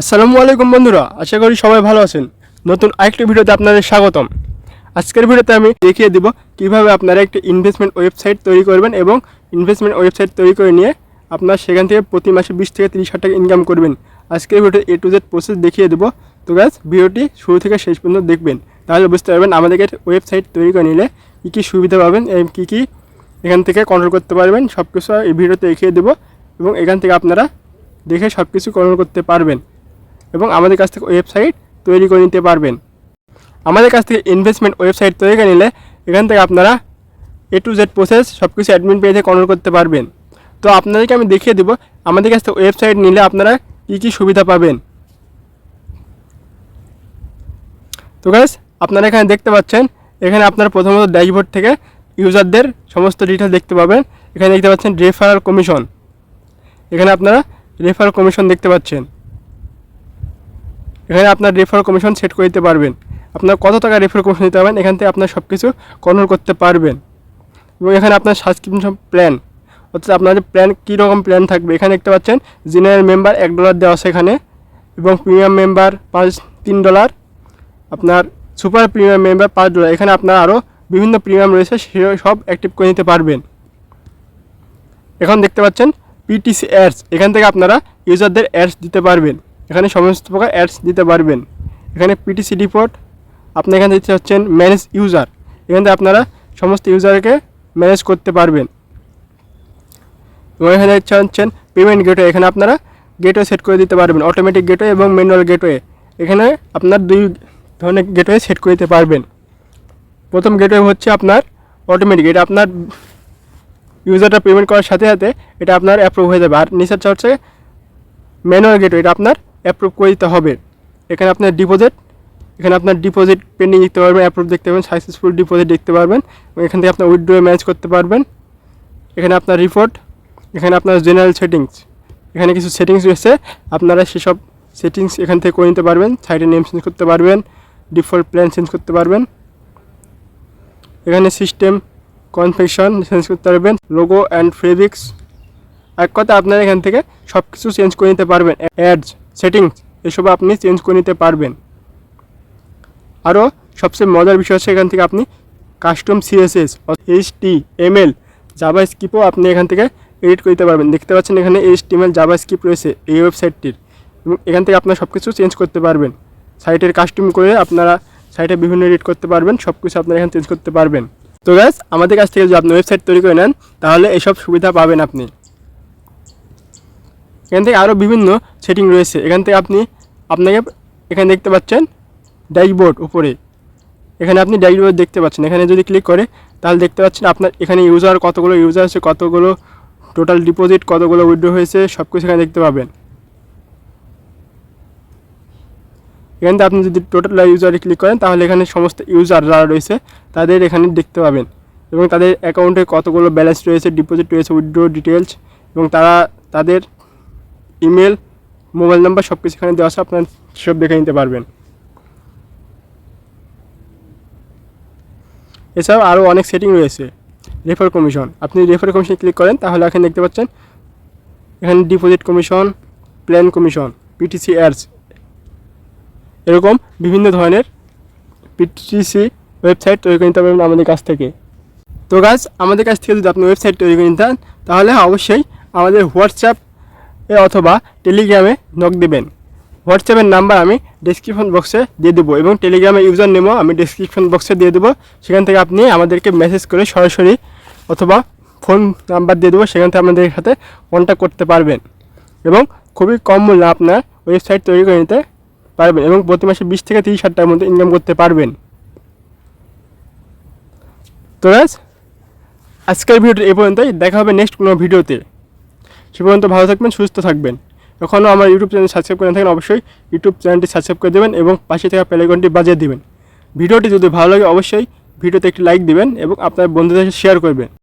আসসালামু আলাইকুম বন্ধুরা, আশা করি সবাই ভালো আছেন। নতুন আরেকটি ভিডিওতে আপনাদের স্বাগতম। আজকের ভিডিওতে আমি দেখিয়ে দিব কীভাবে আপনারা একটি ইনভেস্টমেন্ট ওয়েবসাইট তৈরি করবেন এবং ইনভেস্টমেন্ট ওয়েবসাইট তৈরি করে নিয়ে আপনার সেখান থেকে প্রতি মাসে বিশ থেকে তিরিশ টাকা ইনকাম করবেন। আজকের ভিডিওতে এ টু জেড প্রসেস দেখিয়ে দেবো। তো গ্যাস ভিডিওটি শুরু থেকে শেষ পর্যন্ত দেখবেন। তাহলে বুঝতে পারবেন আমাদেরকে ওয়েবসাইট তৈরি করে নিলে কী কী সুবিধা পাবেন এবং কী কী এখান থেকে কন্ট্রোল করতে পারবেন। সব কিছু এই ভিডিওতে দেখিয়ে দেবো এবং এখান থেকে আপনারা দেখে সব কিছু কন্ট্রোল করতে পারবেন। এবং আমাদের কাছ থেকে ওয়েবসাইট তৈরি করে নিতে পারবেন। আমাদের কাছ থেকে ইনভেস্টমেন্ট ওয়েবসাইট তৈরি করে নিলে এখান থেকে আপনারা এ টু জেড প্রসেস সব কিছু অ্যাডমিন পেজে কন্ট্রোল করতে পারবেন। তো আপনাদেরকে আমি দেখিয়ে দেবো, আমাদের কাছ থেকে ওয়েবসাইট নিলে আপনারা কী কী সুবিধা পাবেন। তো গ্যাস আপনারা এখানে দেখতে পাচ্ছেন, এখানে আপনারা প্রথমত ড্যাশবোর্ড থেকে ইউজারদের সমস্ত ডিটেল দেখতে পাবেন। এখানে দেখতে পাচ্ছেন রেফারাল কমিশন এখানে আপনারা রেফারাল কমিশন দেখতে পাচ্ছেন। এখানে আপনার রেফার কমিশন সেট করে দিতে পারবেন। আপনার কত টাকা রেফার কমিশন দিতে পারবেন, এখান থেকে আপনার সব কিছু কন্ট্রোল করতে পারবেন। এবং এখানে আপনার সাবস্ক্রিপশন প্ল্যান অর্থাৎ আপনার প্ল্যান কী রকম প্ল্যান থাকবে, এখানে দেখতে পাচ্ছেন জেনারেল মেম্বার এক ডলার দেওয়া আছে এখানে, এবং প্রিমিয়াম মেম্বার পাঁচ, তিন ডলার আপনার সুপার প্রিমিয়াম মেম্বার পাঁচ ডলার এখানে আপনার আরও বিভিন্ন প্রিমিয়াম রয়েছে সে সব অ্যাক্টিভ করে নিতে পারবেন। এখন দেখতে পাচ্ছেন পিটিসি অ্যাডস এখান থেকে আপনারা ইউজারদের অ্যাডস দিতে পারবেন। এখানে সমস্ত প্রকার অ্যাডস দিতে পারবেন। এখানে পিটিসি রিপোর্ট আপনি এখানে দেখতে হচ্ছেন ম্যানেজ ইউজার এখান আপনারা সমস্ত ইউজারকে ম্যানেজ করতে পারবেন। এবং এখানে দেখতে হচ্ছেন পেমেন্ট গেটওয়ে এখানে আপনারা গেটওয়ে সেট করে দিতে পারবেন অটোমেটিক গেটওয়ে এবং ম্যানুয়াল গেটওয়ে এখানে আপনার দুই ধরনের গেটওয়ে সেট করে দিতে পারবেন। প্রথম গেটওয়ে হচ্ছে আপনার অটোমেটিক এটা আপনার ইউজারটা পেমেন্ট করার সাথে সাথে এটা আপনার অ্যাপ্রুভ হয়ে যাবে। আর নিচেরটা হচ্ছে ম্যানুয়াল গেটওয়ে এটা আপনার অ্যাপ্রুভ করে দিতে হবে। এখানে আপনার ডিপোজিট এখানে আপনার ডিপোজিট পেন্ডিং দেখতে পারবেন অ্যাপ্রুভ দেখতে পারবেন সাকসেসফুল ডিপোজিট দেখতে পারবেন, এবং এখান থেকে আপনার উইথড্রো ম্যানেজ করতে পারবেন। এখানে আপনার রিপোর্ট এখানে আপনার জেনারেল সেটিংস এখানে কিছু সেটিংস রয়েছে, আপনারা সেসব সেটিংস এখান থেকে করে নিতে পারবেন সাইটের নেম চেঞ্জ করতে পারবেন ডিফল্ট প্ল্যান চেঞ্জ করতে পারবেন। এখানে সিস্টেম কনফেকশন চেঞ্জ করতে পারবেন লোগো অ্যান্ড ফেব্রিক্স এক কথা আপনারা এখান থেকে সব কিছু চেঞ্জ করে নিতে পারবেন অ্যাডস সেটিংস, এসব আপনি চেঞ্জ করে নিতে পারবেন। আরও সবচেয়ে মজার বিষয় হচ্ছে এখান থেকে আপনি custom CSS H T M L java স্কিপও আপনি এখান থেকে এডিট করে দিতে পারবেন। দেখতে পাচ্ছেন এখানে H T M L JavaScript রয়েছে এই ওয়েবসাইটটির এবং এখান থেকে আপনারা সব কিছু চেঞ্জ করতে পারবেন। সাইটের কাস্টম করে আপনারা সাইটে বিভিন্ন এডিট করতে পারবেন সব কিছু আপনারা এখানে চেঞ্জ করতে পারবেন। তো গ্যাস আমাদের কাছ থেকে যদি আপনি ওয়েবসাইট তৈরি করে নেন, তাহলে এসব সুবিধা পাবেন আপনি। এখান থেকে আরও বিভিন্ন সেটিং রয়েছে। এখান থেকে আপনি আপনাকে এখানে দেখতে পাচ্ছেন ড্যাশবোর্ড উপরে। এখানে আপনি ড্যাশবোর্ড দেখতে পাচ্ছেন। এখানে যদি ক্লিক করে, তাহলে দেখতে পাচ্ছেন আপনার এখানে ইউজার কতগুলো ইউজার আছে, কতগুলো টোটাল ডিপোজিট কতগুলো উইথড্র হয়েছে সব কিছু এখানে দেখতে পাবেন। এখান থেকে আপনি যদি টোটাল ইউজারে ক্লিক করেন, তাহলে এখানে সমস্ত ইউজার যারা রয়েছে, তাদের এখানে দেখতে পাবেন। এবং তাদের অ্যাকাউন্টে কতগুলো ব্যালেন্স রয়েছে ডিপোজিট রয়েছে উইথড্র ডিটেলস এবং তারা তাদের ইমেল, মোবাইল নাম্বার সব কিছু এখানে দেওয়া আছে, আপনার সব দেখে নিতে পারবেন। এছাড়াও আরও অনেক সেটিং রয়েছে। রেফার কমিশন আপনি রেফার কমিশন ক্লিক করেন, তাহলে এখানে দেখতে পাচ্ছেন, এখানে deposit commission plan commission PTC ads এরকম বিভিন্ন ধরনের পিটিসি ওয়েবসাইট তৈরি করে নিতে পারবেন আমাদের কাছ থেকে। তো গাছ আমাদের কাছ থেকে যদি আপনি ওয়েবসাইট তৈরি করে নিতে তাহলে অবশ্যই আমাদের হোয়াটসঅ্যাপ এ অথবা টেলিগ্রামে নক দেবেন। হোয়াটসঅ্যাপের নাম্বার আমি ডিসক্রিপশন বক্সে দিয়ে দেবো এবং টেলিগ্রামের ইউজার নেমও আমি ডিসক্রিপশন বক্সে দিয়ে দেবো। সেখান থেকে আপনি আমাদেরকে মেসেজ করে সরাসরি অথবা ফোন নাম্বার দিয়ে দেবো। সেখান থেকে আমাদের সাথে কন্ট্যাক্ট করতে পারবেন এবং খুবই কম মূল্যে আপনার ওয়েবসাইট তৈরি করে নিতে পারবেন এবং প্রতি মাসে বিশ থেকে তিরিশ হাজার টাকার মধ্যে ইনকাম করতে পারবেন। তো আজকের ভিডিওটি এই পর্যন্তই। দেখা হবে নেক্সট কোনো ভিডিওতে। সে পর্যন্ত ভালো থাকবেন, সুস্থ থাকবেন। এখনও আমার ইউটিউব চ্যানেল সাবস্ক্রাইব করে থাকেন, অবশ্যই ইউটিউব চ্যানেলটি সাবস্ক্রাইব করে দেবেন এবং পাশে থাকা প্যালেগনটি বাজিয়ে দেবেন। ভিডিওটি যদি ভালো লাগে, অবশ্যই ভিডিওতে একটি লাইক দিবেন এবং আপনার বন্ধুদের শেয়ার করবেন।